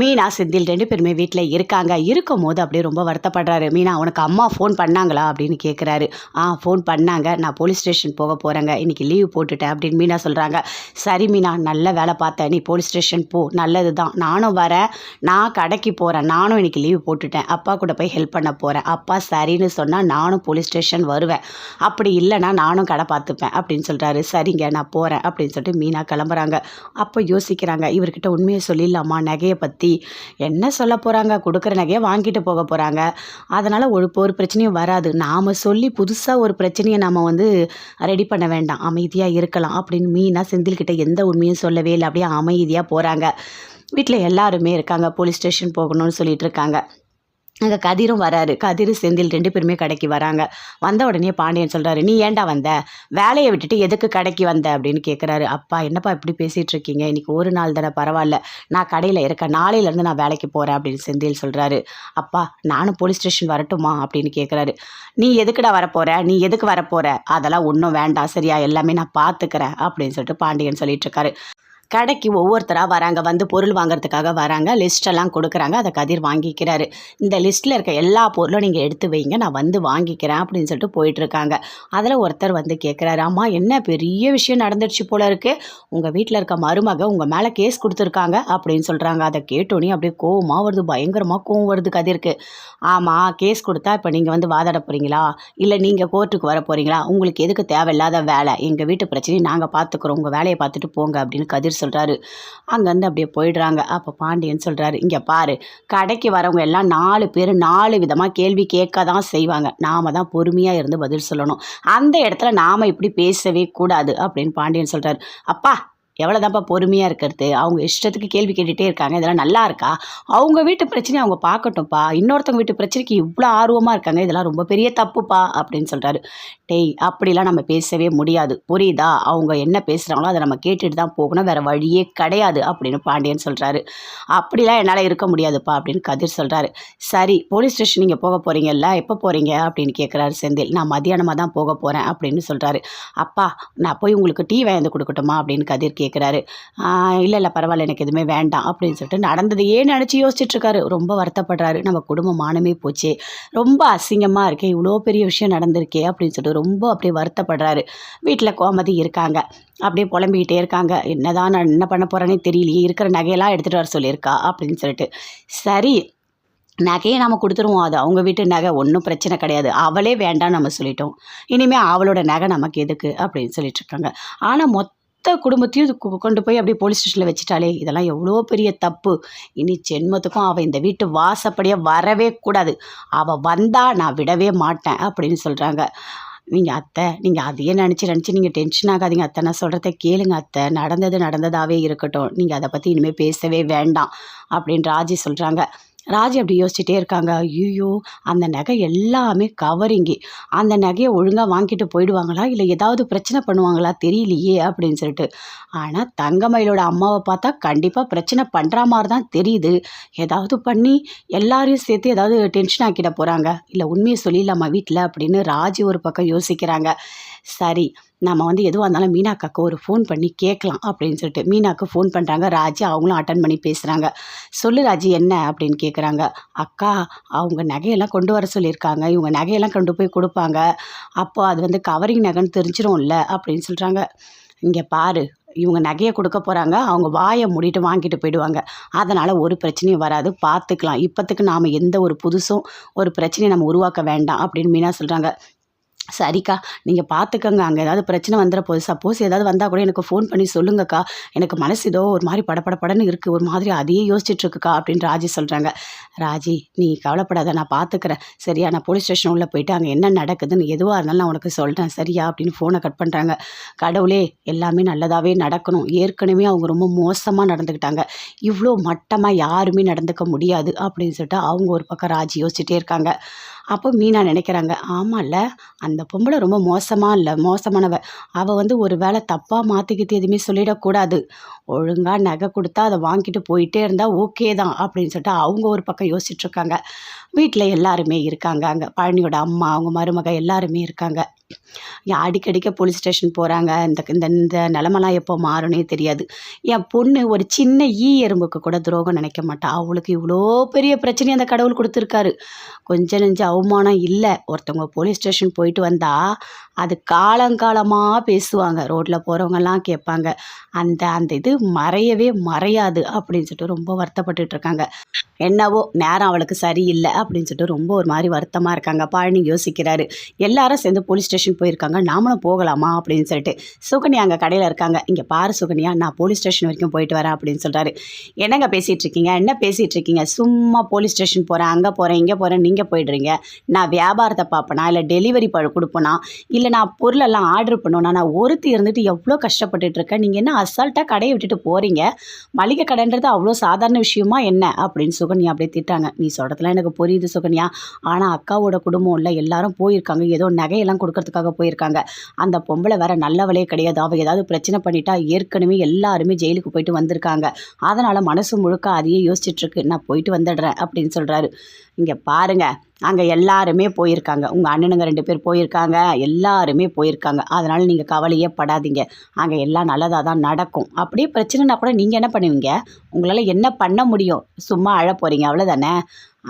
மீனா செந்தில் ரெண்டு பேருமே வீட்டில் இருக்காங்க. இருக்கும் போது அப்படியே ரொம்ப வருத்தப்படுறாரு. மீனா உனக்கு அம்மா ஃபோன் பண்ணாங்களா? அப்படின்னு கேட்குறாரு ஆ ஃபோன் பண்ணாங்க. நான் போலீஸ் ஸ்டேஷன் போக போகிறேங்க இன்றைக்கி லீவ் போட்டுட்டேன் அப்படின்னு மீனா சொல்கிறாங்க சரி மீனா நல்ல வேலை பார்த்தேன். நீ போலீஸ் ஸ்டேஷன் போ. நல்லது தான் நானும் வரேன். நான் கடைக்கு போகிறேன் நானும் இன்றைக்கி லீவ் போட்டுட்டேன். அப்பா கூட போய் ஹெல்ப் பண்ண போகிறேன் அப்பா சரின்னு சொன்னால் நானும் போலீஸ் ஸ்டேஷன் வருவேன். அப்படி இல்லைன்னா நானும் கடை பார்த்துப்பேன் அப்படின்னு சொல்கிறாரு சரிங்க நான் போகிறேன் அப்படின்னு சொல்லிட்டு மீனா கிளம்புறாங்க. அப்போ யோசிக்கிறாங்க. இவர்கிட்ட உண்மையை சொல்லிடலாமா? நகையை பற்றி என்ன சொல்ல போகிறாங்க கொடுக்குற நகையை வாங்கிட்டு போக போகிறாங்க அதனால் ஒரு ஒரு பிரச்சனையும் வராது. நாம் சொல்லி புதுசாக ஒரு பிரச்சனையை நாம் வந்து ரெடி பண்ண வேண்டாம். அமைதியாக இருக்கலாம் அப்படின்னு மீனாக செந்தில்கிட்ட எந்த உண்மையும் சொல்லவே இல்லை. அப்படியே அமைதியாக போகிறாங்க வீட்டில் எல்லாருமே இருக்காங்க. போலீஸ் ஸ்டேஷன் போகணும்னு சொல்லிட்டு இருக்காங்க. அங்கே கதிரும் வராரு. கதிர் செந்தில் ரெண்டு பேருமே கடைக்கு வராங்க. வந்த உடனே பாண்டியன் சொல்கிறாரு நீ ஏன்டா வந்த? வேலையை விட்டுட்டு எதுக்கு கடைக்கு வந்த? அப்படின்னு கேட்குறாரு அப்பா என்னப்பா இப்படி பேசிகிட்டு இருக்கீங்க? இன்றைக்கி ஒரு நாள் தானே பரவாயில்ல. நான் கடையில் இருக்கேன். நாளையிலேருந்து நான் வேலைக்கு போகிறேன் அப்படின்னு செந்தில் சொல்கிறாரு அப்பா நானும் போலீஸ் ஸ்டேஷன் வரட்டுமா? அப்படின்னு கேட்குறாரு நீ எதுக்குடா வரப்போகிற நீ எதுக்கு வரப்போகிற அதெல்லாம் ஒன்றும் வேண்டாம். சரியா? எல்லாமே நான் பார்த்துக்கிறேன் அப்படின்னு சொல்லிட்டு பாண்டியன் சொல்லிட்டு இருக்காரு. கடைக்கு ஒவ்வொருத்தராக வராங்க வந்து பொருள் வாங்குறதுக்காக வராங்க லிஸ்ட்டெல்லாம் கொடுக்குறாங்க அதை கதிர் வாங்கிக்கிறாரு. இந்த லிஸ்ட்டில் இருக்க எல்லா பொருளும் நீங்கள் எடுத்து வைங்க நான் வந்து வாங்கிக்கிறேன் அப்படின்னு சொல்லிட்டு போயிட்டுருக்காங்க. அதில் ஒருத்தர் வந்து கேட்குறாரு அம்மா என்ன பெரிய விஷயம் நடந்துடுச்சு போல இருக்குது உங்கள் வீட்டில் இருக்க மருமக உங்கள் மேலே கேஸ் கொடுத்துருக்காங்க அப்படின்னு சொல்கிறாங்க அதை கேட்டோன்னே அப்படியே கோவமாக வருது பயங்கரமாக கோவம் வருது கதிருக்கு. ஆமாம் கேஸ் கொடுத்தா இப்போ நீங்கள் வந்து வாதாட போகிறீங்களா இல்லை நீங்கள் கோர்ட்டுக்கு வர போகிறீங்களா உங்களுக்கு எதுக்கு தேவையில்லாத வேலை? எங்கள் வீட்டு பிரச்சனையை நாங்கள் பார்த்துக்குறோம் உங்கள் வேலையை பார்த்துட்டு போங்க அப்படின்னு கதிர் சொல்கிறாரு அங்கேருந்து அப்படியே போயிடுறாங்க. அப்போ பாண்டியன் சொல்கிறாரு இங்கே பாரு கடைக்கு வரவங்க எல்லாம் நாலு பேர் நாலு விதமாக கேள்வி கேட்க தான் செய்வாங்க. நாம் தான் பொறுமையாக இருந்து பதில் சொல்லணும். அந்த இடத்துல நாம் இப்படி பேசவே கூடாது. அப்படின்னு பாண்டியன் சொல்கிறாரு அப்பா எவ்வளோதான்ப்பா பொறுமையாக இருக்கிறது? அவங்க இஷ்டத்துக்கு கேள்வி கேட்டுகிட்டே இருக்காங்க. இதெல்லாம் நல்லா இருக்கா? அவங்க வீட்டு பிரச்சனையை அவங்க பார்க்கட்டும்ப்பா. இன்னொருத்தவங்க வீட்டு பிரச்சனைக்கு இவ்வளோ ஆர்வமாக இருக்காங்க. இதெல்லாம் ரொம்ப பெரிய தப்புப்பா அப்படின்னு சொல்கிறாரு டேய் அப்படிலாம் நம்ம பேசவே முடியாது. புரியுதா? அவங்க என்ன பேசுகிறாங்களோ அதை நம்ம கேட்டுட்டு தான் போகணும். வேறு வழியே கிடையாது அப்படின்னு பாண்டியன் சொல்கிறாரு அப்படிலாம் என்னால் இருக்க முடியாதுப்பா அப்படின்னு கதிர் சொல்கிறாரு சரி போலீஸ் ஸ்டேஷன் நீங்கள் போக போகிறீங்கல்ல எப்போ போகிறீங்க அப்படின்னு கேட்குறாரு செந்தில். நான் மதியானமாக தான் போக போகிறேன் அப்படின்னு சொல்கிறாரு அப்பா நான் போய் உங்களுக்கு டீ வாங்கி கொடுக்கட்டுமா? அப்படின்னு கதிர் கேட்குறாரு இல்லை இல்லை பரவாயில்ல எனக்கு எதுவுமே வேண்டாம் அப்படின்னு சொல்லிட்டு நடந்ததையே நினச்சி யோசிச்சுட்ருக்காரு. ரொம்ப வருத்தப்படுறாரு. நம்ம குடும்பம் மானமே போச்சே ரொம்ப அசிங்கமாக இருக்கே இவ்வளோ பெரிய விஷயம் நடந்திருக்கே அப்படின்னு சொல்லிட்டு ரொம்ப அப்படியே வருத்தப்படுறாரு. வீட்டில் கோமதி இருக்காங்க அப்படியே புலம்பிக்கிட்டே இருக்காங்க. என்னதான் நான் என்ன பண்ண போகிறேன்னே தெரியலையே இருக்கிற நகையெல்லாம் எடுத்துகிட்டு வர சொல்லியிருக்கா அப்படின்னு சொல்லிட்டு. சரி நகையை நம்ம கொடுத்துருவோம். அது அவங்க வீட்டு நகை ஒன்றும் பிரச்சனை கிடையாது. அவளே வேண்டாம் நம்ம சொல்லிட்டோம். இனிமேல் அவளோட நகை நமக்கு எதுக்கு? அப்படின்னு சொல்லிட்டு இருக்காங்க ஆனால் மொத்த குடும்பத்தையும் கொ- கொண்டு போய் அப்படியே போலீஸ் ஸ்டேஷனில் வச்சுட்டாலே இதெல்லாம் எவ்வளோ பெரிய தப்பு. இனி ஜென்மத்துக்கும் அவள் இந்த வீட்டு வாசப்படியாக வரவே கூடாது. அவள் வந்தா நான் விடவே மாட்டேன் அப்படின்னு சொல்கிறாங்க நீங்கள் அத்தை நீங்கள் அதையே நினச்சி நினச்சி நீங்கள் டென்ஷன் ஆகாதீங்க அத்தை. நான் சொல்கிறத கேளுங்க அத்தை. நடந்தது நடந்ததாகவே இருக்கட்டும். நீங்கள் அதை பற்றி இனிமேல் பேசவே வேண்டாம் அப்படின்னு ராஜி சொல்கிறாங்க ராஜி அப்படி யோசிச்சுட்டே இருக்காங்க. ஐயோ அந்த நகை எல்லாமே கவரிங்கி அந்த நகையை ஒழுங்காக வாங்கிட்டு போயிடுவாங்களா? இல்லை ஏதாவது பிரச்சனை பண்ணுவாங்களா? தெரியலையே அப்படின்னு சொல்லிட்டு. ஆனால் தங்கமயிலோட அம்மாவை பார்த்தா கண்டிப்பாக பிரச்சனை பண்ணுற மாதிரி தான் தெரியுது. ஏதாவது பண்ணி எல்லாரையும் சேர்த்து ஏதாவது டென்ஷன் ஆக்கிட போகிறாங்க இல்லை உண்மையை சொல்லிடலாமா வீட்டில் அப்படின்னு ராஜி ஒரு பக்கம் யோசிக்கிறாங்க. சரி நம்ம வந்து எதுவாக இருந்தாலும் மீனாக்காக்கு ஒரு ஃபோன் பண்ணி கேட்கலாம் அப்படின்னு சொல்லிட்டு மீனாக்கு ஃபோன் பண்ணுறாங்க ராஜி அவங்களும் அட்டன் பண்ணி பேசுகிறாங்க சொல்லு ராஜி என்ன அப்படின்னு கேட்குறாங்க அக்கா அவங்க நகையெல்லாம் கொண்டு வர சொல்லியிருக்காங்க. இவங்க நகையெல்லாம் கொண்டு போய் கொடுப்பாங்க. அப்போ அது வந்து கவரிங் நகைன்னு தெரிஞ்சிரும்ல அப்படின்னு சொல்கிறாங்க இங்கே பாரு இவங்க நகையை கொடுக்க போகிறாங்க அவங்க வாயை மூடிட்டு வாங்கிட்டு போயிடுவாங்க. அதனால் ஒரு பிரச்சனையும் வராது. பார்த்துக்கலாம். இப்போத்துக்கு நாம் எந்த ஒரு புதுசும் ஒரு பிரச்சனையை நம்ம உருவாக்க வேண்டாம் அப்படின்னு மீனா சொல்கிறாங்க சரிக்கா நீங்கள் பார்த்துக்கங்க அங்கே ஏதாவது பிரச்சனை வந்துட போகுது சப்போஸ் ஏதாவது வந்தால் கூட எனக்கு ஃபோன் பண்ணி சொல்லுங்கக்கா. எனக்கு மனசு ஏதோ ஒரு மாதிரி படப்படப்படன்னு இருக்குது ஒரு மாதிரி அதையே யோசிச்சுட்ருக்குக்கா அப்படின்னு ராஜி சொல்கிறாங்க ராஜி நீ கவலைப்படாத நான் பார்த்துக்கிறேன் சரியா நான் போலீஸ் ஸ்டேஷன் உள்ளே போயிட்டு அங்கே என்ன நடக்குதுன்னு எதுவாக இருந்தாலும் நான் உனக்கு சொல்கிறேன் சரியா அப்படின்னு ஃபோனை கட் பண்ணுறாங்க கடவுளே எல்லாமே நல்லதாகவே நடக்கணும். ஏற்கனவே அவங்க ரொம்ப மோசமாக நடந்துக்கிட்டாங்க. இவ்வளோ மட்டமாக யாருமே நடந்துக்க முடியாது அப்படின்னு சொல்லிட்டு அவங்க ஒரு பக்கம் ராஜி யோசிச்சுட்டே இருக்காங்க. அப்போ மீனா நினைக்கிறாங்க ஆமாம்ல அந்த பொம்பளை ரொம்ப மோசமாக இல்லை மோசமானவ. அவள் வந்து ஒரு வேளை தப்பாக மாற்றிக்கிட்டு எதுவுமே சொல்லிடக்கூடாது. ஒழுங்காக நகை கொடுத்தா அதை வாங்கிட்டு போயிட்டே இருந்தால் ஓகே தான் அப்படின்னு சொல்லிட்டு அவங்க ஒரு பக்கம் யோசிச்சுட்ருக்காங்க வீட்டில் எல்லாருமே இருக்காங்க அங்கே. பழனியோட அம்மா அவங்க மருமக எல்லாருமே இருக்காங்க. அடிக்கடிக்க போலீஸ் ஸ்டேஷன் போகிறாங்க இந்த இந்த இந்த நிலமெல்லாம் எப்போ மாறும்னே தெரியாது. என் பொண்ணு ஒரு சின்ன ஈ எறும்புக்கு கூட துரோகம் நினைக்க மாட்டா. அவளுக்கு இவ்வளோ பெரிய பிரச்சனையை அந்த கடவுள் கொடுத்துருக்காரு. கொஞ்சம் நெஞ்ச அவமானம் இல்லை. ஒருத்தவங்க போலீஸ் ஸ்டேஷன் போயிட்டு வந்தால் அது காலங்காலமாக பேசுவாங்க. ரோட்டில் போகிறவங்கெல்லாம் கேட்பாங்க. அந்த அந்த இது மறையவே மறையாது அப்படின்னு சொல்லிட்டு ரொம்ப வருத்தப்பட்டுட்டு இருக்காங்க. என்னவோ நேரம் அவளுக்கு சரியில்லை அப்படின்னு சொல்லிட்டு ரொம்ப ஒரு மாதிரி வருத்தமாக இருக்காங்க. பழனி யோசிக்கிறாரு. எல்லாரும் சேர்ந்து போலீஸ் ஸ்டேஷன் போயிருக்காங்க. நாமளும் போகலாமா? அப்படின்னு சொல்லிட்டு சுகன்யா அங்கே கடையில் இருக்காங்க. இங்கே பாரு சுகன்யா நான் போலீஸ் ஸ்டேஷன் வரைக்கும் போயிட்டு வரேன் அப்படின்னு சொல்கிறாரு என்னங்க பேசிகிட்டு இருக்கீங்க? என்ன பேசிகிட்டு இருக்கீங்க? சும்மா போலீஸ் ஸ்டேஷன் போகிறேன் அங்கே போகிறேன் இங்கே போகிறேன் நீங்கள் போயிடுறீங்க. நான் வியாபாரத்தை பார்ப்பேனா? இல்லை டெலிவரி ப கொடுப்பேனா? இல்லை நான் பொருளெல்லாம் ஆர்டர் பண்ணுவேனா நான் ஒருத்தி இருந்துட்டு எவ்வளோ கஷ்டப்பட்டுட்டு இருக்கேன்? நீங்கள் என்ன அசால்ட்டாக கடையை விட்டுட்டு போகிறீங்க மளிகை கடைன்றது அவ்வளோ சாதாரண விஷயமா என்ன? அப்படின்னு சுகன்யா அப்படியே திட்டாங்க. நீ சொல்கிறதுலாம் எனக்கு புரியுது சுகன்யா. ஆனால் அக்காவோட குடும்பம் இல்லை எல்லாரும் போயிருக்காங்க. ஏதோ நகையெல்லாம் கொடுக்கறதுக்காக போயிருக்காங்க. அந்த பொம்பளை வேற நல்லவளே கிடையாது. அவள் ஏதாவது பிரச்சனை பண்ணிட்டா ஏற்கனவே எல்லாருமே ஜெயிலுக்கு போயிட்டு வந்திருக்காங்க. அதனால் மனசு முழுக்க அதையே யோசிச்சுட்டு இருக்கு. நான் போயிட்டு வந்துடுறேன் அப்படின்னு சொல்கிறாரு இங்கே பாருங்க. அங்கே எல்லாருமே போயிருக்காங்க. உங்கள் அண்ணனுங்க ரெண்டு பேர் போயிருக்காங்க. எல்லாருமே போயிருக்காங்க. அதனால் நீங்கள் கவலையே படாதீங்க. அங்கே எல்லாம் நல்லதாக தான் நடக்கும். அப்படியே பிரச்சனைனா கூட நீங்கள் என்ன பண்ணுவீங்க? உங்களால் என்ன பண்ண முடியும்? சும்மா அழ போகிறீங்க அவ்வளோதானே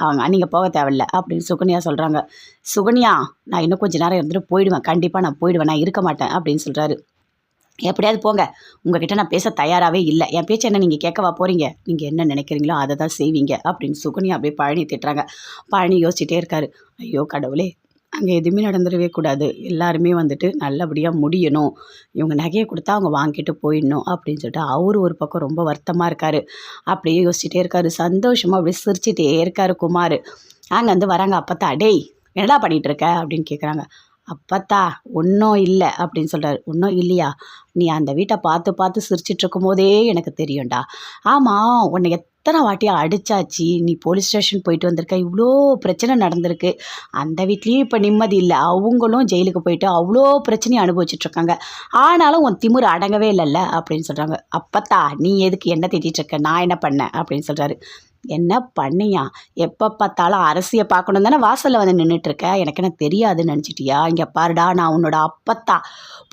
அவங்க நீங்கள் போக தேவையில்ல. அப்படின்னு சுகன்யா சொல்கிறாங்க சுகன்யா நான் இன்னும் கொஞ்ச நேரம் இருந்துட்டு போயிடுவேன். கண்டிப்பாக நான் போயிடுவேன். நான் இருக்க மாட்டேன் அப்படின்னு சொல்கிறாரு எப்படியாவது போங்க. உங்ககிட்ட நான் பேச தயாராகவே இல்லை. என் பேச்சு என்ன நீங்கள் கேட்கவா போகிறீங்க நீங்கள் என்ன நினைக்கிறீங்களோ அதை தான் செய்வீங்க அப்படின்னு சுகன்யா அப்படியே பழனி திட்டுறாங்க. பழனி யோசிச்சுட்டே இருக்காரு. ஐயோ கடவுளே அங்கே எதுவுமே நடந்துடவே கூடாது. எல்லாருமே வந்துட்டு நல்லபடியாக முடியணும். இவங்க நகையை கொடுத்தா அவங்க வாங்கிட்டு போயிடணும் அப்படின்னு சொல்லிட்டு அவர் ஒரு பக்கம் ரொம்ப வருத்தமாக இருக்கார். அப்படியே யோசிச்சுட்டே இருக்காரு. சந்தோஷமாக அப்படியே சிரிச்சிட்டே இருக்காரு குமார். அங்கே வந்து வராங்க தான் டேய் என்னடா பண்ணிகிட்டு இருக்க? அப்படின்னு கேட்குறாங்க அப்பத்தா ஒன்றும் இல்லை அப்படின்னு சொல்கிறாரு ஒன்றும் இல்லையா? நீ அந்த வீட்டை பார்த்து பார்த்து சிரிச்சிட்ருக்கும் போதே எனக்கு தெரியும்டா. ஆமாம் உன்னை எத்தனை வாட்டி அடித்தாச்சு நீ போலீஸ் ஸ்டேஷன் போயிட்டு வந்திருக்க. இவ்வளோ பிரச்சனை நடந்திருக்கு. அந்த வீட்லேயும் இப்போ நிம்மதி இல்லை. அவங்களும் ஜெயிலுக்கு போயிட்டு அவ்வளோ பிரச்சனையை அனுபவிச்சிட்ருக்காங்க. ஆனாலும் உன் திமிரு அடங்கவே இல்லைல்ல? அப்படின்னு சொல்கிறாங்க அப்பத்தா நீ எதுக்கு என்ன திட்டிகிட்டு நான் என்ன பண்ணேன்? அப்படின்னு சொல்கிறாரு என்ன பண்ணியா? எப்போ பார்த்தாலும் அரசியை பார்க்கணும் தானே வாசலில் வந்து நின்றுட்டு இருக்க எனக்கு என்ன தெரியாதுன்னு நினச்சிட்டியா? இங்கே பாருடா நான் உன்னோட அப்பத்தா.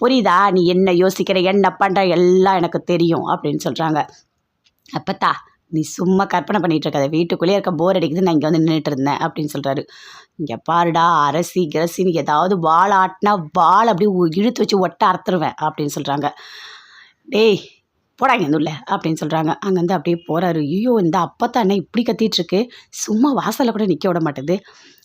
புரியுதா? நீ என்ன யோசிக்கிற என்ன பண்ணுற எல்லாம் எனக்கு தெரியும் அப்படின்னு சொல்கிறாங்க அப்பத்தா நீ சும்மா கற்பனை பண்ணிகிட்டு இருக்காத. வீட்டுக்குள்ளேயே இருக்க போர் அடிக்குது. நான் இங்கே வந்து நின்றுட்டு இருந்தேன் அப்படின்னு சொல்கிறாரு இங்கே பாருடா அரசி கிரசின்னு ஏதாவது வாழை ஆட்டினா வாழை அப்படியே இழுத்து வச்சு ஒட்ட அறுத்துருவேன் அப்படின்னு சொல்கிறாங்க டேய் போடாங்க இந்த உள்ள அப்படின்னு சொல்கிறாங்க அங்கேருந்து அப்படியே போகிறாரு ஐயோ இந்த அப்பத்தானே இப்படி கத்திட்டுருக்கு? சும்மா வாசலில் கூட நிற்க விட மாட்டேது.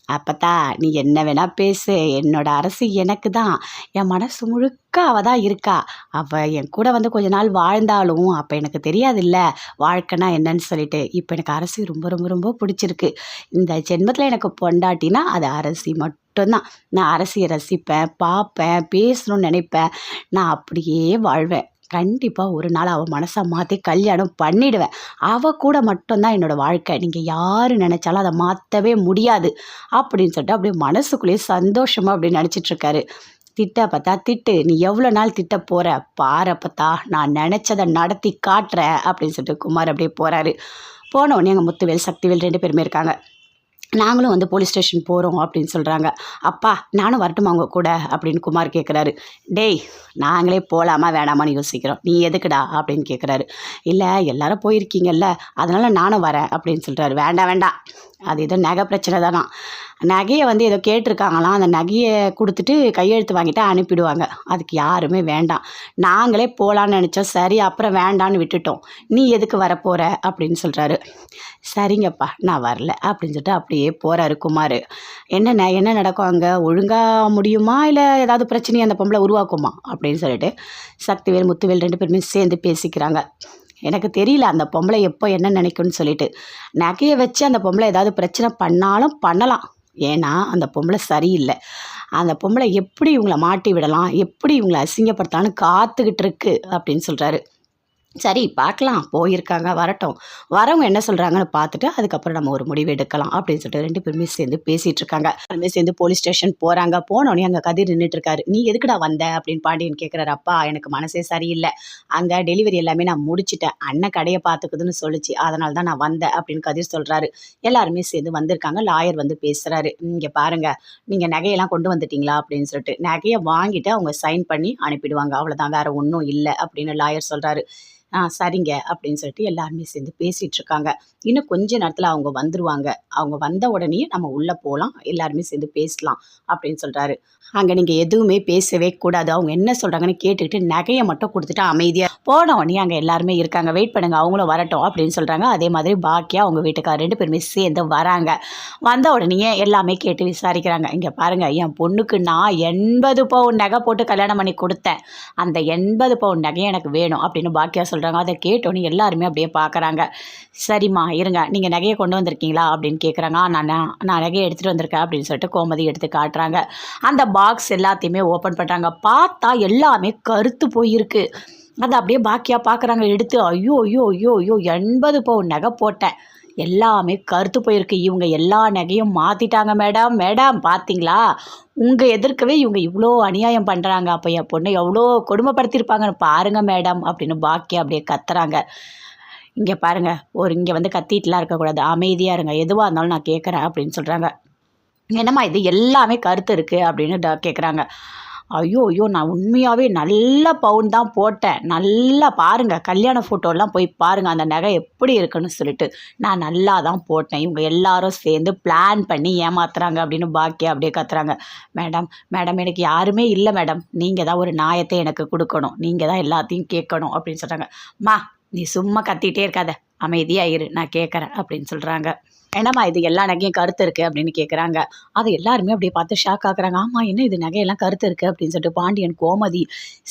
அப்பத்தா நீ என்ன வேணால் பேசு. என்னோட அரசு எனக்கு தான். என் மனசு முழுக்க அவள் தான் இருக்கா. அவள் என் கூட வந்து கொஞ்ச நாள் வாழ்ந்தாலும் அப்போ எனக்கு தெரியாதுல்ல வாழ்க்கைனா என்னன்னு சொல்லிட்டு. இப்போ எனக்கு அரசி ரொம்ப ரொம்ப ரொம்ப பிடிச்சிருக்கு. இந்த ஜென்மத்தில் எனக்கு பொண்டாட்டினா அது அரசி மட்டும்தான். நான் அரசியை ரசிப்பேன் பார்ப்பேன் பேசணும்னு நினைப்பேன். நான் அப்படியே வாழ்வேன். கண்டிப்பாக ஒரு நாள் அவள் மனசை மாற்றி கல்யாணம் பண்ணிடுவேன். அவள் கூட மட்டும்தான் என்னோடய வாழ்க்கை. நீங்கள் யார் நினச்சாலும் அதை மாற்றவே முடியாது அப்படின்னு சொல்லிட்டு அப்படியே மனசுக்குள்ளேயே சந்தோஷமாக அப்படி நினச்சிட்ருக்காரு திட்ட பார்த்தா திட்டு நீ எவ்வளோ நாள் திட்ட போகிற பாரு பார்த்தா நான் நினச்சதை நடத்தி காட்டுறேன். அப்படின்னு சொல்லிட்டு குமார் அப்படியே போகிறாரு போன உடனே எங்கள் முத்துவேல் சக்திவேல் ரெண்டு பேருமே இருக்காங்க. நாங்களும் வந்து போலீஸ் ஸ்டேஷன் போகிறோம் அப்படின்னு சொல்கிறாங்க அப்பா நானும் வரட்டுமா அவங்க கூட? அப்படின்னு குமார் கேட்குறாரு டேய் நாங்களே போகலாமா வேணாமான்னு யோசிக்கிறோம். நீ எதுக்குடா? அப்படின்னு கேட்குறாரு இல்லை எல்லாரும் போயிருக்கீங்கல்ல. அதனால் நானும் வரேன் அப்படின்னு சொல்கிறாரு வேண்டாம் வேண்டாம். அது ஏதோ நகை பிரச்சனை தானா? நகையை வந்து ஏதோ கேட்டிருக்காங்களாம். அந்த நகையை கொடுத்துட்டு கையெழுத்து வாங்கிட்டு அனுப்பிடுவாங்க. அதுக்கு யாருமே வேண்டாம். நாங்களே போகலான்னு நினச்சோம். சரி அப்புறம் வேண்டான்னு விட்டுட்டோம். நீ எதுக்கு வரப்போகிற அப்படின்னு சொல்கிறாரு சரிங்கப்பா நான் வரல அப்படின்னு சொல்லிட்டு அப்படியே போகிறாரு குமார். என்னென்ன என்ன நடக்கும் அங்கே? ஒழுங்காக முடியுமா? இல்லை ஏதாவது பிரச்சனையை அந்த பொம்பளை உருவாக்குமா? அப்படின்னு சொல்லிட்டு சக்திவேல் முத்துவேல் ரெண்டு பேருமே சேர்ந்து பேசிக்கிறாங்க. எனக்கு தெரியல அந்த பொம்பளை எப்போ என்ன நினைக்கும்னு சொல்லிட்டு. நகையை வச்சு அந்த பொம்பளை ஏதாவது பிரச்சனை பண்ணாலும் பண்ணலாம். ஏன்னா அந்த பொம்பளை சரியில்லை. அந்த பொம்பளை எப்படி இவங்களை மாட்டி விடலாம்? எப்படி இவங்களை அசிங்கப்படுத்தலான்னு காத்துக்கிட்டு இருக்கு அப்படின்னு சொல்கிறாரு சரி பார்க்கலாம். போயிருக்காங்க வரட்டும். வரவங்க என்ன சொல்கிறாங்கன்னு பார்த்துட்டு அதுக்கப்புறம் நம்ம ஒரு முடிவு எடுக்கலாம் அப்படின்னு சொல்லிட்டு ரெண்டு பேருமே சேர்ந்து பேசிகிட்டு இருக்காங்க. ரெண்டுமே சேர்ந்து போலீஸ் ஸ்டேஷன் போகிறாங்க போனோடனே அங்கே கதிர் நின்றுட்டு இருக்காரு நீ எதுக்குடா வந்த? அப்படின்னு பாண்டியன் கேட்குறாரு அப்பா எனக்கு மனசே சரியில்லை. அங்கே டெலிவரி எல்லாமே நான் முடிச்சிட்டேன். அண்ணன் கடையை பார்த்துக்குதுன்னு சொல்லிச்சு. அதனால தான் நான் வந்தேன் அப்படின்னு கதிர் சொல்கிறாரு எல்லாருமே சேர்ந்து வந்திருக்காங்க. லாயர் வந்து பேசுகிறாரு இங்கே பாருங்கள் நீங்கள் நகையெல்லாம் கொண்டு வந்துட்டீங்களா? அப்படின்னு சொல்லிட்டு. நகையை வாங்கிட்டு அவங்க சைன் பண்ணி அனுப்பிடுவாங்க. அவ்வளோதான் வேறு ஒன்றும் இல்லை அப்படின்னு லாயர் சொல்கிறாரு ஆ சரிங்க அப்படின்னு சொல்லிட்டு எல்லாருமே சேர்ந்து பேசிகிட்டு இருக்காங்க இன்னும் கொஞ்ச நேரத்தில் அவங்க வந்துடுவாங்க அவங்க வந்த உடனே நம்ம உள்ளே போகலாம் எல்லாருமே சேர்ந்து பேசலாம் அப்படின்னு சொல்கிறாரு அங்கே நீங்கள் எதுவுமே பேசவே கூடாது. அவங்க என்ன சொல்கிறாங்கன்னு கேட்டுக்கிட்டு நகையை மட்டும் கொடுத்துட்டு அமைதியாக போன உடனே அங்கே எல்லாருமே இருக்காங்க. வெயிட் பண்ணுங்கள் அவங்களும் வரட்டும் அப்படின்னு சொல்கிறாங்க அதே மாதிரி பாக்கியா அவங்க வீட்டுக்கார ரெண்டு பேருமே சேர்ந்து வராங்க. வந்த உடனே எல்லாமே கேட்டு விசாரிக்கிறாங்க. இங்கே பாருங்கள் என் பொண்ணுக்கு நான் எண்பது பவுன் நகை போட்டு கல்யாணம் பண்ணி கொடுத்தேன். அந்த எண்பது பவுன் நகை எனக்கு வேணும் அப்படின்னு பாக்கியா சொல்கிறாங்க அதை கேட்டோன்னே எல்லாருமே அப்படியே பார்க்குறாங்க. சரிம்மா இருங்க. நீங்கள் நகையை கொண்டு வந்திருக்கீங்களா? அப்படின்னு கேட்குறாங்க நான் நான் நான் நகையை எடுத்துகிட்டு வந்திருக்கேன் அப்படின்னு சொல்லிட்டு கோமதி எடுத்து காட்டுறாங்க. அந்த பாக்ஸ் எல்லாத்தையுமே ஓப்பன் பண்ணுறாங்க பார்த்தா எல்லாமே கருத்து போயிருக்கு. அதை அப்படியே பாக்கியாக பார்க்குறாங்க எடுத்து ஐயோ ஐயோ ஐயோ ஐயோ எண்பது பவுன் நகை போட்டேன். எல்லாமே கருத்து போயிருக்கு. இவங்க எல்லா நகையும் மாற்றிட்டாங்க மேடம். மேடம் பார்த்தீங்களா உங்கள் எதிர்க்கவே இவங்க இவ்வளோ அநியாயம் பண்ணுறாங்க அப்போ என் பொண்ணை எவ்வளோ கொடுமைப்படுத்தியிருப்பாங்கன்னு பாருங்க மேடம் அப்படின்னு பாக்கியா அப்படியே கத்துறாங்க. இங்கே பாருங்க. ஒரு இங்கே வந்து கத்திட்டுலாம் இருக்கக்கூடாது. அமைதியாக இருங்க. எதுவாக இருந்தாலும் நான் கேட்குறேன் அப்படின்னு சொல்கிறாங்க என்னம்மா இது? எல்லாமே கருத்து இருக்குது அப்படின்னு ட கேட்குறாங்க ஐயோ ஐயோ நான் உண்மையாகவே நல்ல பவுன் தான் போட்டேன். நல்லா பாருங்கள் கல்யாண ஃபோட்டோலாம் போய் பாருங்கள் அந்த நகை எப்படி இருக்குன்னு சொல்லிட்டு. நான் நல்லா தான் போட்டேன். இவங்க எல்லாரும் சேர்ந்து பிளான் பண்ணி ஏமாத்துறாங்க அப்படின்னு பாக்கியா அப்படியே கத்துறாங்க. மேடம் மேடம் எனக்கு யாருமே இல்லை மேடம். நீங்கள் தான் ஒரு நியாயத்தை எனக்கு கொடுக்கணும். நீங்கள் தான் எல்லாத்தையும் கேட்கணும். அப்படின்னு சொல்கிறாங்க மா நீ சும்மா கத்திட்டே இருக்காத. அமைதியாக இரு நான் கேட்குறேன். அப்படின்னு சொல்கிறாங்க என்னம்மா இது எல்லா நகையும் கருத்து இருக்குது அப்படின்னு கேட்குறாங்க அது எல்லாருமே அப்படியே பார்த்து ஷாக் ஆகுறாங்க ஆமாம் என்ன இது நகையெல்லாம் கருத்து இருக்குது அப்படின்னு சொல்லிட்டு பாண்டியன் கோமதி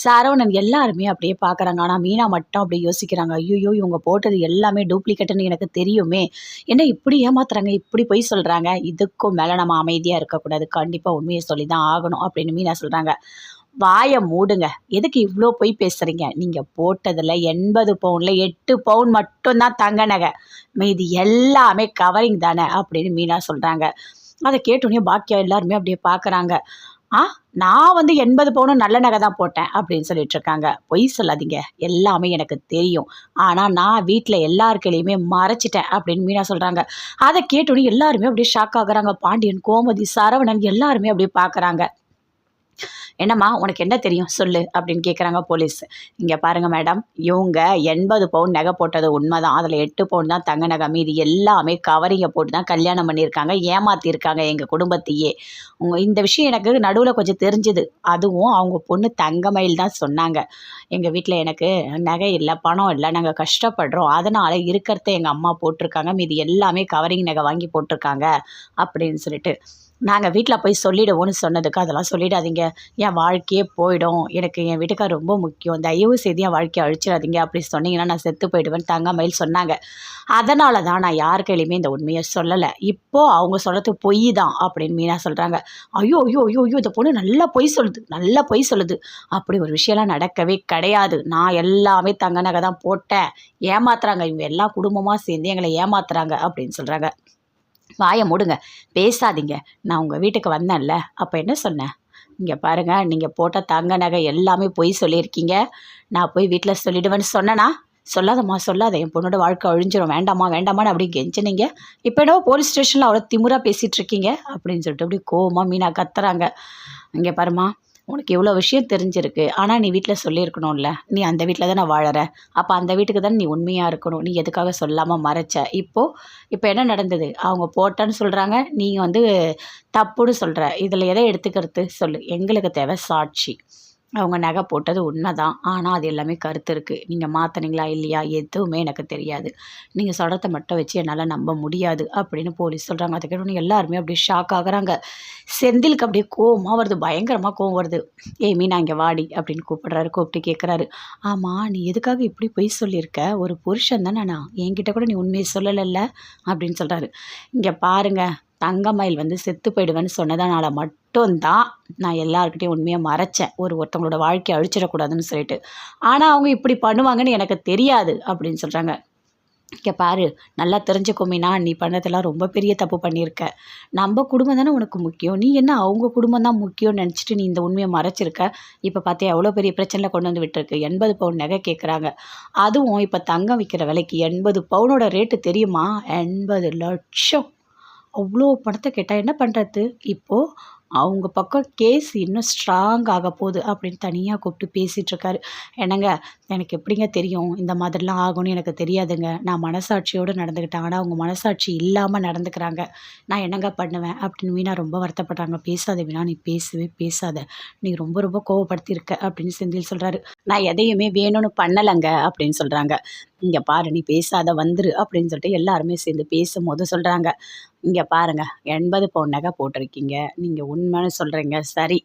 சரவணன் எல்லாருமே அப்படியே பார்க்குறாங்க. ஆனால் மீனா மட்டும் அப்படியே யோசிக்கிறாங்க. ஐயோ இவங்க போட்டது எல்லாமே டூப்ளிகேட்டுன்னு எனக்கு தெரியுமே. என்ன இப்படி ஏமாத்துறாங்க? இப்படி போய் சொல்கிறாங்க இதுக்கும் மேலே நம்ம அமைதியாக இருக்கக்கூடாது. கண்டிப்பாக உண்மையை சொல்லி தான் ஆகணும் அப்படின்னு மீனா சொல்கிறாங்க வாயை மூடுங்க. எதுக்கு இவ்வளோ போய் பேசுகிறீங்க நீங்கள் போட்டதில் எண்பது பவுனில் எட்டு பவுன் மட்டும்தான் தங்க நகை மீதி எல்லாமே கவரிங் தானே அப்படின்னு மீனா சொல்கிறாங்க அதை கேட்டோன்னே பாக்கியா எல்லாருமே அப்படியே பார்க்குறாங்க ஆ நான் வந்து எண்பது பவுனும் நல்ல நகை தான் போட்டேன் அப்படின்னு சொல்லிட்டு இருக்காங்க. பொய் சொல்லாதீங்க. எல்லாமே எனக்கு தெரியும். ஆனால் நான் வீட்டில் எல்லாருக்கையுமே மறைச்சிட்டேன் அப்படின்னு மீனா சொல்கிறாங்க அதை கேட்டோடனே எல்லாருமே அப்படியே ஷாக் ஆகுறாங்க. பாண்டியன் கோமதி சரவணன் எல்லாருமே அப்படியே பார்க்குறாங்க என்னம்மா உனக்கு என்ன தெரியும்? சொல்லு அப்படின்னு கேட்குறாங்க போலீஸ். இங்கே பாருங்கள் மேடம் இவங்க எண்பது பவுன் நகை போட்டது உண்மை தான் அதில் எட்டு பவுன் தான் தங்க நகை. மீதி எல்லாமே கவரிங்கை போட்டு தான் கல்யாணம் பண்ணியிருக்காங்க ஏமாத்தியிருக்காங்க எங்கள் குடும்பத்தையே. உங்கள் இந்த விஷயம் எனக்கு நடுவில் கொஞ்சம் தெரிஞ்சுது. அதுவும் அவங்க பொண்ணு தங்கமயில் தான் சொன்னாங்க. எங்கள் வீட்டில் எனக்கு நகை இல்லை பணம் இல்லை நாங்கள் கஷ்டப்படுறோம். அதனால் இருக்கிறத எங்கள் அம்மா போட்டிருக்காங்க. மீதி எல்லாமே கவரிங் நகை வாங்கி போட்டிருக்காங்க அப்படின்னு சொல்லிட்டு. நாங்கள் வீட்டில் போய் சொல்லிடுவோம்னு சொன்னதுக்கு அதெல்லாம் சொல்லிடாதீங்க. என் வாழ்க்கையே போயிடும். எனக்கு என் வீட்டுக்கார் ரொம்ப முக்கியம். தயவு செய்து என் வாழ்க்கையை அழிச்சிடாதீங்க அப்படி சொன்னீங்கன்னா நான் செத்து போயிடுவேன் தங்கமயில் சொன்னாங்க. அதனால தான் நான் யார் கையிலையுமே இந்த உண்மையை சொல்லலை. இப்போது அவங்க சொல்கிறது பொய் தான் அப்படின்னு மீனா சொல்கிறாங்க ஐயோ ஐயோ ஐயோ ஐயோ இந்த பொண்ணு நல்லா பொய் சொல்லுது நல்லா பொய் சொல்லுது. அப்படி ஒரு விஷயம்லாம் நடக்கவே கிடையாது. நான் எல்லாமே தங்க நகை தான் போட்டேன். ஏமாத்துறாங்க. இவங்க எல்லா குடும்பமாக சேர்ந்து எங்களை ஏமாத்துறாங்க அப்படின்னு சொல்கிறாங்க வாயை மூடுங்க. பேசாதீங்க. நான் உங்கள் வீட்டுக்கு வந்தேன்ல. அப்போ என்ன சொன்னேன்? இங்கே பாருங்கள் நீங்கள் போட்ட தங்க நகை எல்லாமே பொய் சொல்லியிருக்கீங்க. நான் போய் வீட்டில் சொல்லிடுவேன்னு சொன்னேனா? சொல்லாதம்மா சொல்லாத. என் பொண்ணோட வாழ்க்கை அழிஞ்சிரும். வேண்டாம்மா வேண்டாமான்னு அப்படி கெஞ்சினீங்க. இப்போ என்னவோ போலீஸ் ஸ்டேஷனில் அவ்வளோ திமுறாக பேசிகிட்டு இருக்கீங்க அப்படின்னு சொல்லிட்டு அப்படி கோவமாக மீனா கத்துறாங்க. இங்கே பாருமா உனக்கு இவ்வளோ விஷயம் தெரிஞ்சிருக்கு. ஆனால் நீ வீட்டில் சொல்லியிருக்கணும்ல. நீ அந்த வீட்டில் தானே வாழற. அப்போ அந்த வீட்டுக்கு தானே நீ உண்மையாக இருக்கணும். நீ எதுக்காக சொல்லாமல் மறைச்ச? இப்போது இப்போ என்ன நடந்தது? அவங்க போட்டேன்னு சொல்கிறாங்க நீங்கள் வந்து தப்புன்னு சொல்கிற இதில் எதை எடுத்துக்கிறது? சொல்லு. எங்களுக்கு தேவை சாட்சி. அவங்க நகை போட்டது உண்மை தான் ஆனால் அது எல்லாமே கருத்து இருக்குது நீங்கள் மாற்றினீங்களா இல்லையா எதுவுமே எனக்கு தெரியாது. நீங்கள் சொல்கிறத மட்டும் வச்சு என்னால் நம்ப முடியாது அப்படின்னு போலீஸ் சொல்கிறாங்க அதை கேட்டோன்னே எல்லாருமே அப்படியே ஷாக் ஆகுறாங்க. செந்திலுக்கு அப்படியே கோவமாக வருது. பயங்கரமாக கோவம் வருது. ஏய் மீனா இங்கே வாடி அப்படின்னு கூப்பிடுறாரு. கூப்பிட்டு கேட்குறாரு ஆமாம் நீ எதுக்காக இப்படி பொய் சொல்லியிருக்க? ஒரு புருஷன் தானே நான். என்கிட்ட கூட நீ உண்மையை சொல்லலைல்ல அப்படின்னு சொல்கிறாரு இங்கே பாருங்கள் தங்கமயில் வந்து செத்து போயிடுவேன்னு சொன்னதனால மட்டும்தான் நான் எல்லாருக்கிட்டையும் உண்மையாக மறைச்சேன். ஒரு ஒருத்தவங்களோட வாழ்க்கையை அழிச்சிடக்கூடாதுன்னு சொல்லிட்டு. ஆனால் அவங்க இப்படி பண்ணுவாங்கன்னு எனக்கு தெரியாது அப்படின்னு சொல்கிறாங்க இங்கே பாரு நல்லா தெரிஞ்சுக்கோமினா நீ பண்ணதெல்லாம் ரொம்ப பெரிய தப்பு பண்ணியிருக்க. நம்ம குடும்பம் தானே உனக்கு முக்கியம். நீ என்ன அவங்க குடும்பம் தான் முக்கியம்னு நினச்சிட்டு நீ இந்த உண்மையை மறைச்சிருக்க? இப்போ பார்த்தியா எவ்வளோ பெரிய பிரச்சனையில் கொண்டு வந்து விட்டுருக்கு. எண்பது பவுன் நகை கேட்குறாங்க அதுவும் இப்போ தங்கம் விற்கிற விலைக்கு எண்பது பவுனோட ரேட்டு தெரியுமா? எண்பது லட்சம். அவ்வளோ பணத்தை கேட்டால் என்ன பண்ணுறது இப்போது அவங்க பக்கம் கேஸ் இன்னும் ஸ்ட்ராங் ஆக போகுது அப்படின்னு தனியாக கூப்பிட்டு பேசிகிட்ருக்காரு என்னங்க எனக்கு எப்படிங்க தெரியும்? இந்த மாதிரிலாம் ஆகும்னு எனக்கு தெரியாதுங்க. நான் மனசாட்சியோடு நடந்துக்கிட்டேன் ஆனால் அவங்க மனசாட்சி இல்லாமல் நடந்துக்கிறாங்க. நான் என்னங்க பண்ணுவேன்? அப்படின்னு வீணா ரொம்ப வருத்தப்படுறாங்க. பேசாத வீணா நீ பேசவே பேசாத. நீ ரொம்ப ரொம்ப கோவப்படுத்தியிருக்க அப்படின்னு செந்தில் சொல்கிறாரு நான் எதையுமே வேணும்னு பண்ணலைங்க அப்படின்னு சொல்கிறாங்க இங்கே பாரு நீ பேசாத வந்துரு அப்படின்னு சொல்லிட்டு எல்லாருமே சேர்ந்து பேசும்போது சொல்கிறாங்க இங்கே பாருங்க எண்பது பவுன் நகை போட்டிருக்கீங்க. நீங்கள் உண்மைன்னு சொல்கிறீங்க சரி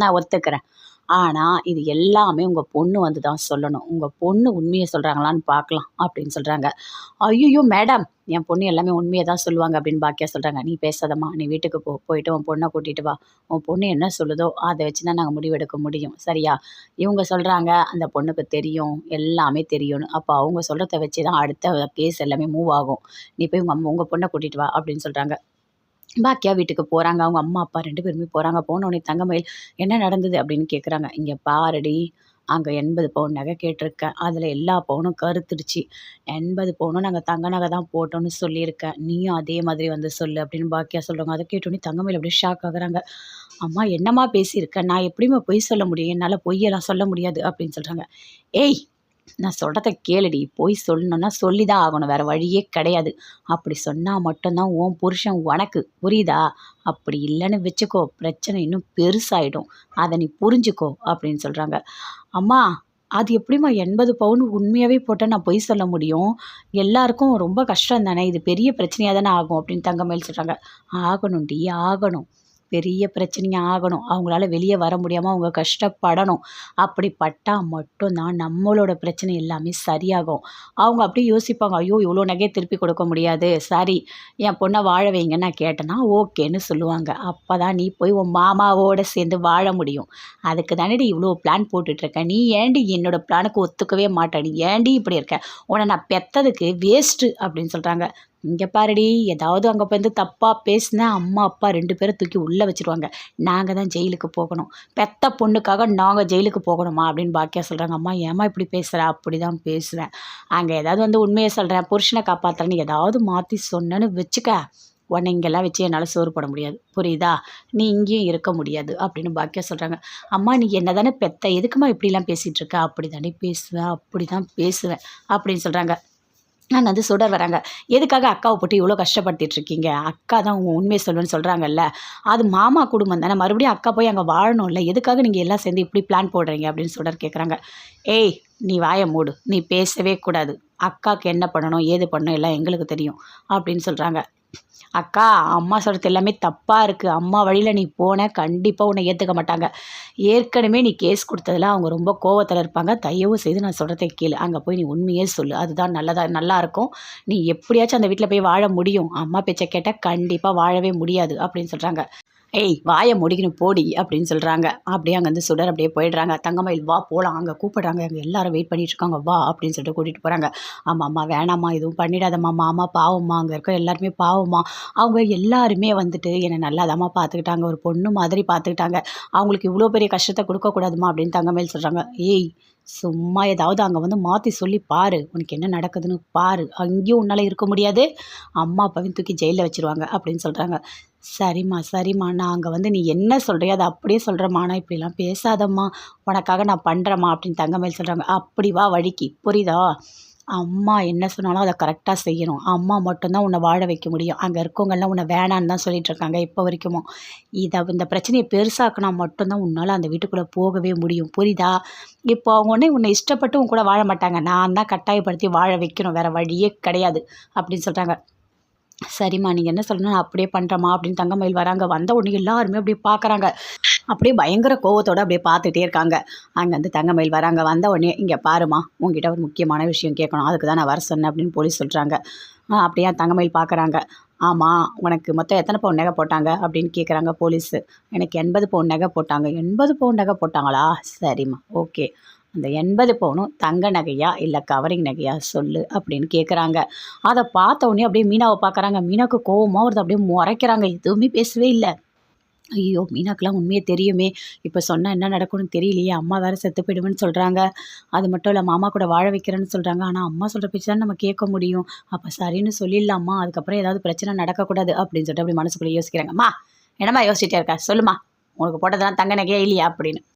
நான் ஒத்துக்கிறேன். ஆனால் இது எல்லாமே உங்கள் பொண்ணு வந்து தான் சொல்லணும். உங்கள் பொண்ணு உண்மையை சொல்கிறாங்களான்னு பார்க்கலாம் அப்படின்னு சொல்கிறாங்க ஐயோ மேடம் என் பொண்ணு எல்லாமே உண்மையை தான் சொல்லுவாங்க அப்படின்னு பாக்கியா சொல்கிறாங்க நீ பேசாதம்மா நீ வீட்டுக்கு போ போயிட்டு உன் பொண்ணை கூட்டிகிட்டு வா. உன் பொண்ணு என்ன சொல்லுதோ அதை வச்சு தான் நாங்கள் முடிவெடுக்க முடியும். சரியா? இவங்க சொல்கிறாங்க அந்த பொண்ணுக்கு தெரியும் எல்லாமே தெரியும்னு. அப்போ அவங்க சொல்கிறத வச்சு தான் அடுத்த கேஸ் எல்லாமே மூவ் ஆகும். நீ போய் உங்கள் உங்கள் பொண்ணை கூட்டிகிட்டு வா அப்படின்னு சொல்கிறாங்க பாக்கியா வீட்டுக்கு போகிறாங்க அவங்க அம்மா அப்பா ரெண்டு பேருமே போகிறாங்க போனோடனே தங்கமயில் என்ன நடந்தது? அப்படின்னு கேட்குறாங்க இங்கே பாருடி அங்கே எண்பது பவுன் நகை கேட்டிருக்கேன் அதில் எல்லா பவுனும் கருத்துடுச்சு எண்பது பவுனும் நாங்கள் தங்க நகை தான் போட்டோன்னு சொல்லியிருக்கேன் நீயும் அதே மாதிரி வந்து சொல்லு அப்படின்னு பாக்கியா சொல்கிறாங்க அதை கேட்டோன்னே தங்கமயில் அப்படியே ஷாக் ஆகுறாங்க. அம்மா என்னம்மா பேசியிருக்கேன் நான் எப்படிமா பொய் சொல்ல முடியும்? என்னால் பொய்யெல்லாம் சொல்ல முடியாது அப்படின்னு சொல்கிறாங்க ஏய் நான் சொல்கிறத கேளுடி போய் சொல்லணுன்னா சொல்லி தான் ஆகணும். வேறு வழியே கிடையாது. அப்படி சொன்னால் மட்டும்தான் உன் புருஷன் உனக்கு புரியுதா? அப்படி இல்லைன்னு வச்சுக்கோ பிரச்சனை இன்னும் பெருசாயிடும். அதை நீ புரிஞ்சுக்கோ அப்படின்னு சொல்கிறாங்க அம்மா அது எப்படிம்மா எண்பது பவுன் உண்மையாகவே போட்டால் நான் பொய் சொல்ல முடியும்? எல்லாருக்கும் ரொம்ப கஷ்டம் தானே இது பெரிய பிரச்சனையாக தானே ஆகும் அப்படின்னு தங்கமேல் சொல்கிறாங்க ஆகணும்டி ஆகணும். பெரிய பிரச்சனையாக ஆகணும். அவங்களால வெளியே வர முடியாமல் அவங்க கஷ்டப்படணும். அப்படி பட்டால் மட்டும்தான் நம்மளோட பிரச்சனை எல்லாமே சரியாகும். அவங்க அப்படியே யோசிப்பாங்க ஐயோ இவ்வளோ நகையை திருப்பி கொடுக்க முடியாது. சரி என் பொண்ணை வாழ வைங்க. நான் கேட்டேன்னா ஓகேன்னு சொல்லுவாங்க. அப்போ தான் நீ போய் உன் மாமாவோட சேர்ந்து வாழ முடியும். அதுக்கு தானே இவ்வளோ பிளான் போட்டுட்ருக்க? நீ ஏண்டி என்னோட பிளானுக்கு ஒத்துக்கவே மாட்டேன் நீ ஏண்டி இப்படி இருக்க? உன்னை நான் பெற்றதுக்கு வேஸ்ட்டு. அப்படின்னு சொல்கிறாங்க இங்கே பாருடி ஏதாவது அங்கே வந்து தப்பாக பேசினா அம்மா அப்பா ரெண்டு பேரும் தூக்கி உள்ளே வச்சுருவாங்க. நாங்கள் தான் ஜெயிலுக்கு போகணும். பெத்த பொண்ணுக்காக நாங்கள் ஜெயிலுக்கு போகணுமா அப்படின்னு பாக்கியா சொல்கிறாங்க அம்மா ஏமா இப்படி பேசுகிற அப்படி தான் பேசுவேன். அங்கே ஏதாவது வந்து உண்மையை சொல்கிறேன் புருஷனை காப்பாற்றுறேன்னு ஏதாவது மாற்றி சொன்னேன்னு வச்சுக்க. உன்னை இங்கெல்லாம் வச்சு என்னால் சோறு போட முடியாது. புரியுதா? நீ இங்கேயும் இருக்க முடியாது. அப்படின்னு பாக்கியா சொல்கிறாங்க அம்மா நீ என்ன தானே பெத்த? எதுக்குமா இப்படிலாம் பேசிகிட்டு இருக்க? அப்படி தானே பேசுவேன். அப்படி தான் பேசுவேன். அப்படின்னு சொல்கிறாங்க நான் வந்து சுடர் வராங்க. எதுக்காக அக்காவை போட்டு இவ்வளோ கஷ்டப்படுத்திட்டு இருக்கீங்க? அக்கா தான் உங்கள் உண்மையை சொல்லுன்னு சொல்கிறாங்கல்ல அது மாமா குடும்பம் தானே. மறுபடியும் அக்கா போய் அங்கே வாழணும்ல. எதுக்காக நீங்கள் எல்லாம் சேர்ந்து இப்படி பிளான் போடுறீங்க? அப்படின்னு சுடர் கேட்குறாங்க ஏய் நீ வாயை மூடு. நீ பேசவே கூடாது. அக்காவுக்கு என்ன பண்ணணும் ஏது பண்ணணும் எல்லாம் எங்களுக்கு தெரியும். அப்படின்னு சொல்கிறாங்க அக்கா அம்மா சொல்கிறது எல்லாமே தப்பாக இருக்குது அம்மா வழியில் நீ போன கண்டிப்பாக உன்னை ஏற்றுக்க மாட்டாங்க. ஏற்கனவே நீ கேஸ் கொடுத்ததில் அவங்க ரொம்ப கோவத்தில் இருப்பாங்க. தயவு செய்து நான் சொல்கிறத கேளு. அங்கே போய் நீ உண்மையே சொல்லு. அதுதான் நல்லதாக நல்லாயிருக்கும் நீ எப்படியாச்சும் அந்த வீட்டில் போய் வாழ முடியும். அம்மா பேச்சை கேட்டால் கண்டிப்பாக வாழவே முடியாது அப்படின்னு சொல்கிறாங்க ஏய் வாயை முடிக்கணும் போடி அப்படின்னு சொல்கிறாங்க அப்படியே அங்கே வந்து சுடர் அப்படியே போயிடுறாங்க. தங்கமயில் வா போகலாம் அங்கே கூப்பிட்றாங்க. அங்கே எல்லாரும் வெயிட் பண்ணிட்டு இருக்காங்க. வா அப்படின்னு சொல்லிட்டு கூட்டிகிட்டு போகிறாங்க ஆமாம் அம்மா வேணாம்மா. எதுவும் பண்ணிடாதம்மா. மாமா பாவம்மா. அங்கே இருக்க எல்லாருமே பாவம்மா. அவங்க எல்லாருமே வந்துட்டு என்னை நல்லாதாம்மா பார்த்துக்கிட்டாங்க. ஒரு பொண்ணு மாதிரி பார்த்துக்கிட்டாங்க. அவங்களுக்கு இவ்வளோ பெரிய கஷ்டத்தை கொடுக்கக்கூடாதுமா அப்படின்னு தங்கமயில் சொல்கிறாங்க ஏய் சும்மா ஏதாவது அங்கே வந்து மாற்றி சொல்லி பாரு. உனக்கு என்ன நடக்குதுன்னு பாரு. அங்கேயும் உன்னால் இருக்க முடியாது. அம்மா அப்பாவையும் தூக்கி ஜெயிலில் வச்சுருவாங்க அப்படின்னு சொல்கிறாங்க சரிம்மா சரிம்மா. நான் அங்கே வந்து நீ என்ன சொல்கிறியோ அதை அப்படியே சொல்கிறேம்மா ஆனால் இப்படிலாம் பேசாதம்மா. உனக்காக நான் பண்ணுறேம்மா அப்படின்னு தங்கமேல் சொல்கிறாங்க அப்படி வா வழிக்கு. புரியுதா? அம்மா என்ன சொன்னாலும் அதை கரெக்டாக செய்யணும். அம்மா மட்டும்தான் உன்னை வாழ வைக்க முடியும். அங்கே இருக்கவங்கெல்லாம் உன்னை வேணான்னு தான் சொல்லிட்டு இருக்காங்க இப்போ வரைக்கும். இதை இந்த பிரச்சனையை பெருசாக்குனா மட்டும்தான் உன்னால் அந்த வீட்டுக்குள்ளே போகவே முடியும். புரியுதா? இப்போ அவங்க உடனே உன்னை இஷ்டப்பட்டு உன் கூட வாழ மாட்டாங்க. நான் தான் கட்டாயப்படுத்தி வாழ வைக்கணும். வேறு வழியே கிடையாது அப்படின்னு சொல்கிறாங்க சரிம்மா நீங்கள் என்ன சொல்லணும் நான் அப்படியே பண்ணுறம்மா அப்படின்னு தங்கமயில் வராங்க. வந்த உடனே எல்லாருமே அப்படியே பார்க்குறாங்க அப்படியே பயங்கர கோவத்தோடு அப்படியே பார்த்துட்டே இருக்காங்க. அங்கேருந்து தங்கமயில் வராங்க. வந்த உடனே இங்கே பாருமா உங்ககிட்ட ஒரு முக்கியமான விஷயம் கேட்கணும். அதுக்கு தான் நான் வர சொன்னேன் அப்படின்னு போலீஸ் சொல்கிறாங்க ஆ தங்கமயில் பார்க்குறாங்க ஆமாம் உனக்கு மொத்தம் எத்தனை பவுன் நகை போட்டாங்க? அப்படின்னு கேட்குறாங்க போலீஸு. எனக்கு எண்பது பவுன் நகை போட்டாங்க. எண்பது பவுன் நகை போட்டாங்களா? சரிம்மா ஓகே. அந்த எண்பது பவுனும் தங்க நகையா இல்லை கவரிங் நகையா சொல்லு அப்படின்னு கேட்குறாங்க அதை பார்த்த உடனே அப்படியே மீனாவை பார்க்குறாங்க. மீனாவுக்கு கோவமாக வருது. அப்படியே முறைக்கிறாங்க. எதுவுமே பேசவே இல்லை. ஐயோ மீனாக்கெலாம் உண்மையே தெரியுமே. இப்போ சொன்னால் என்ன நடக்கும்னு தெரியலையே. அம்மா வேறு செத்து போயிடுவேன்னு சொல்கிறாங்க அது மட்டும் இல்லை மாமா கூட வாழ வைக்கிறேன்னு சொல்கிறாங்க ஆனால் அம்மா சொல்கிற பேச்சு தான் நம்ம கேட்க முடியும். அப்போ சரின்னு சொல்லிடலாம்மா அதுக்கப்புறம் ஏதாவது பிரச்சனை நடக்கக்கூடாது அப்படின்னு சொல்லிட்டு அப்படி மனசுக்குள்ளே யோசிக்கிறாங்கம்மா என்னம்மா யோசிச்சிட்டே இருக்கா? சொல்லுமா உனக்கு போட்டதெல்லாம் தங்க நகையா இல்லையா? அப்படின்னு.